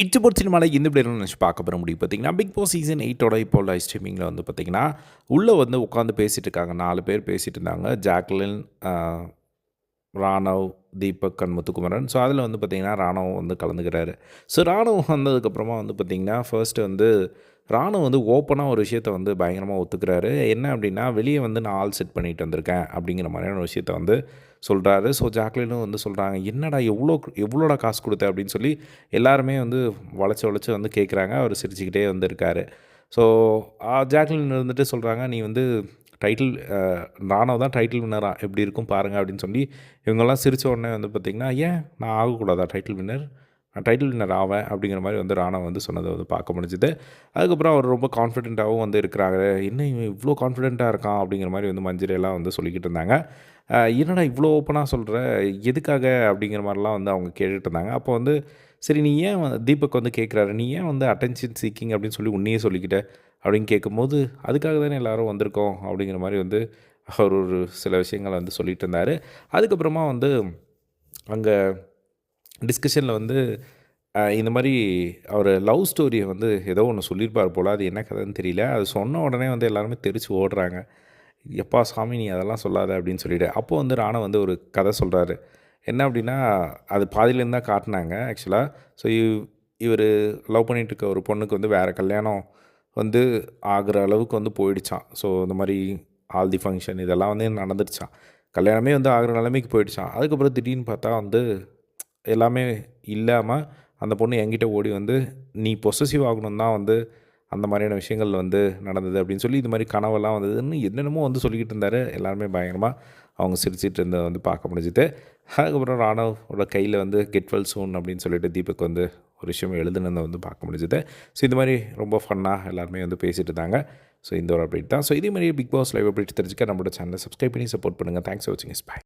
இச்சபோட் சினிமாவில் இந்த பிளேயர் நினச்சி பார்க்க போகிற முடியும் பார்த்தீங்கன்னா பிக் பாஸ் சீசன் எயிட்டோட இப்போ லைவ் ஸ்ட்ரீமிங்கில் வந்து பார்த்தீங்கன்னா உள்ளே வந்து உட்காந்து பேசிகிட்டு இருக்காங்க. நாலு பேர் பேசிகிட்டு இருந்தாங்க. Jacqueline Raanav Deepak and Muthukumaran so அதில் வந்து பார்த்திங்கன்னா ராணவ் வந்து கலந்துக்கிறாரு. ஸோ ராணவ் வந்ததுக்கப்புறமா வந்து பார்த்திங்கன்னா ஃபர்ஸ்ட் வந்து ராணுவம் வந்து ஓப்பனாக ஒரு விஷயத்த வந்து பயங்கரமாக ஒத்துக்கிறாரு. என்ன அப்படின்னா வெளியே வந்து நான் ஆள் செட் பண்ணிட்டு வந்திருக்கேன் அப்படிங்கிற மாதிரியான ஒரு விஷயத்த வந்து சொல்கிறாரு ஸோ ஜாக்லினும் வந்து சொல்கிறாங்க என்னடா எவ்வளோ எவ்வளோடா காசு கொடுத்த? அப்படின்னு சொல்லி எல்லாருமே வந்து வளைச்சி வளைச்சி வந்து கேட்குறாங்க அவர் சிரிச்சுக்கிட்டே வந்து இருக்காரு. ஸோ ஜாக்லின் இருந்துட்டு சொல்கிறாங்க நீ வந்து டைட்டில் நானும் தான் டைட்டில் வின்னரா எப்படி இருக்கும் பாருங்கள் அப்படின்னு சொல்லி இவங்கெல்லாம் சிரித்த உடனே வந்து பார்த்திங்கன்னா ஏன்? நான் ஆகக்கூடாதா டைட்டில் வின்னர் டைட்டில் வின்னர் ஆவேன் அப்படிங்கிற மாதிரி வந்து ராணா வந்து சொன்னதை வந்து பார்க்க முடிஞ்சுது. அதுக்கப்புறம் அவர் ரொம்ப கான்ஃபிடென்ட்டாகவும் வந்து இருக்கிறாங்க என்ன இவன் இவ்வளோ கான்ஃபிடென்ட்டாக இருக்கான்? அப்படிங்கிற மாதிரி வந்து மஞ்சிரையெல்லாம் வந்து சொல்லிக்கிட்டு இருந்தாங்க. என்னடா இவ்வளோ ஓப்பனாக சொல்கிற எதுக்காக? அப்படிங்கிற மாதிரிலாம் வந்து அவங்க கேட்டுட்டு இருந்தாங்க. அப்போ வந்து சரி நீ ஏன் தீபக் வந்து கேட்குறாரு நீ ஏன் வந்து அட்டென்ஷன் சீக்கிங் அப்படின்னு சொல்லி உன்னையே சொல்லிக்கிட்ட? அப்படின்னு கேட்கும்போது அதுக்காக தானே எல்லாரும் வந்திருக்கோம் அப்படிங்கிற மாதிரி வந்து அவர் ஒரு சில விஷயங்களை வந்து சொல்லிட்டு இருந்தார். அதுக்கப்புறமா வந்து அங்கே டிஸ்கஷனில் வந்து இந்த மாதிரி அவர் லவ் ஸ்டோரியை வந்து ஏதோ ஒன்று சொல்லியிருப்பார் போல் அது என்ன கதைன்னு தெரியல. அது சொன்ன உடனே வந்து எல்லாருமே தெரிச்சு ஓடுறாங்க. எப்பா சாமி நீ அதெல்லாம் சொல்லாத அப்படின்னு சொல்லிட்டு. அப்போ வந்து ராணா வந்து ஒரு கதை சொல்கிறாரு என்ன அப்படின்னா அது பாதியிலேருந்து தான் காட்டினாங்க ஆக்சுவலாக ஸோ இவர் லவ் பண்ணிகிட்டு இருக்க ஒரு பொண்ணுக்கு வந்து வேறு கல்யாணம் வந்து ஆகிற அளவுக்கு வந்து போயிடுச்சான் ஸோ இந்த மாதிரி ஆல்தி ஃபங்க்ஷன் இதெல்லாம் வந்து நடந்துடுச்சான் கல்யாணமே வந்து ஆகிற நிலைமைக்கு போயிடுச்சான் அதுக்கப்புறம் திடீர்னு பார்த்தா வந்து எல்லாமே இல்லாமல் அந்த பொண்ணு என்கிட்ட ஓடி வந்து நீ பொசசிவ் ஆகணும் தான் வந்து அந்த மாதிரியான விஷயங்கள் வந்து நடந்தது அப்படின்னு சொல்லி இது மாதிரி கனவெல்லாம் வந்ததுன்னு என்னென்னமோ வந்து சொல்லிக்கிட்டு இருந்தார். எல்லாருமே பயங்கரமாக அவங்க சிரிச்சிட்டு இருந்ததை வந்து பார்க்க முடிஞ்சுது. அதுக்கப்புறம் ராணவோட கையில் வந்து கெட்வெல் சூன் அப்படின்னு சொல்லிட்டு தீபக் வந்து ஒரு விஷயம் எழுதுனதை வந்து பார்க்க முடிஞ்சுது. ஸோ இந்த மாதிரி ரொம்ப ஃபன்னாக எல்லாருமே வந்து பேசிட்டு இருந்தாங்க. ஸோ இந்த ஒரு அப்டேட் தான். ஸோ இதே மாதிரி பிக் பாஸ் லைவ் அப்டேட் தெரிஞ்சுக்க நம்மளோட சேனலை சப்ஸ்கிரைப் பண்ணி சப்போர்ட் பண்ணுங்கள் தேங்க்ஸ் ஃபார் வாட்சிங் இஸ் பை